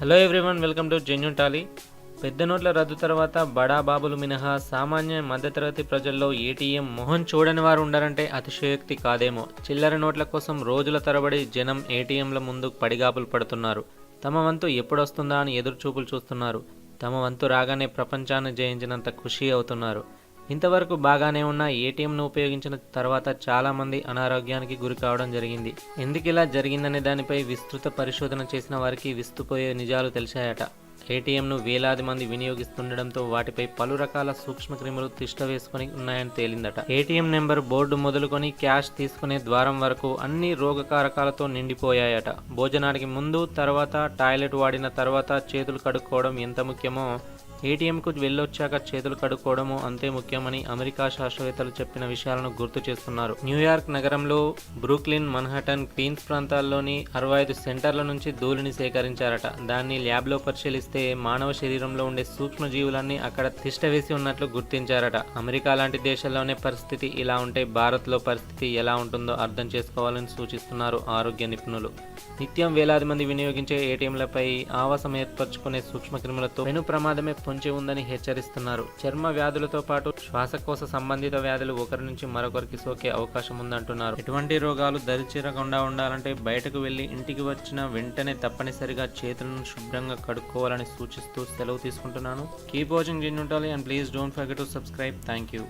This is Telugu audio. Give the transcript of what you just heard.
Hello everyone welcome to genuine tally పెద్ద నోట్ల రద్దు తర్వాత బడా బాబులు మినహా సామాన్య మధ్యతరగతి ప్రజల్లో ఏటీఎం మొహం చూడని వారు ఉండారంటే అతిశయోక్తి కాదేమో. చిల్లర నోట్ల కోసం రోజుల తరబడి జనం ఏటీఎంల ముందు పడిగాపులు పడుతున్నారు. తమ వంతు ఎప్పుడొస్తుందా అని ఎదురుచూపులు చూస్తున్నారు. తమ వంతు రాగానే ప్రపంచాన్ని జయించినంత ఖుషి అవుతున్నారు. ఇంతవరకు బాగానే ఉన్న ఏటీఎంను ఉపయోగించిన తర్వాత చాలామంది అనారోగ్యానికి గురి కావడం జరిగింది. ఎందుకు ఇలా జరిగిందనే దానిపై విస్తృత పరిశోధన చేసిన వారికి విస్తుపోయే నిజాలు తెలిసాయట ఏటీఎంను వేలాది మంది వినియోగిస్తుండడంతో వాటిపై పలు రకాల సూక్ష్మక్రిములు తిష్ట వేసుకొని ఉన్నాయని తేలిందట. ఏటీఎం నెంబర్ బోర్డు మొదలుకొని క్యాష్ తీసుకునే ద్వారం వరకు అన్ని రోగకారకాలతో నిండిపోయాయట. భోజనానికి ముందు తర్వాత టాయిలెట్ వాడిన తర్వాత చేతులు కడుక్కోవడం ఎంత ముఖ్యమో ఏటీఎంకు వెళ్ళొచ్చాక చేతులు కడుక్కోవడము అంతే ముఖ్యమని అమెరికా శాస్త్రవేత్తలు చెప్పిన విషయాలను గుర్తు చేస్తున్నారు. న్యూయార్క్ నగరంలో బ్రూక్లిన్ మన్హటన్ క్వీన్స్ ప్రాంతాల్లోని అరవై ఐదు సెంటర్ల నుంచి ధూళిని సేకరించారట. దాన్ని ల్యాబ్లో పరిశీలిస్తే మానవ శరీరంలో ఉండే సూక్ష్మజీవులన్నీ అక్కడ తిష్ట వేసి ఉన్నట్లు గుర్తించారట. అమెరికా లాంటి దేశాల్లోనే పరిస్థితి ఇలా ఉంటే భారత్లో పరిస్థితి ఎలా ఉంటుందో అర్థం చేసుకోవాలని సూచిస్తున్నారు ఆరోగ్య నిపుణులు. నిత్యం వేలాది మంది వినియోగించే ఏటీఎంలపై ఆవాసం ఏర్పరచుకునే సూక్ష్మక్రిములతో పెను ప్రమాదమే పొంచి ఉందని హెచ్చరిస్తున్నారు. చర్మ వ్యాధులతో పాటు శ్వాసకోశ సంబంధిత వ్యాధులు ఒకరి నుంచి మరొకరికి సోకే అవకాశం ఉందంటున్నారు. ఎటువంటి రోగాలు దరిచేరకుండా ఉండాలంటే బయటకు వెళ్ళి ఇంటికి వచ్చిన వెంటనే తప్పనిసరిగా చేతులను శుభ్రంగా కడుక్కోవాలని సూచిస్తూ సెలవు తీసుకుంటున్నాను. కీప్ వాచింగ్ జిన్ ఉండాలి and please don't forget to subscribe. Thank you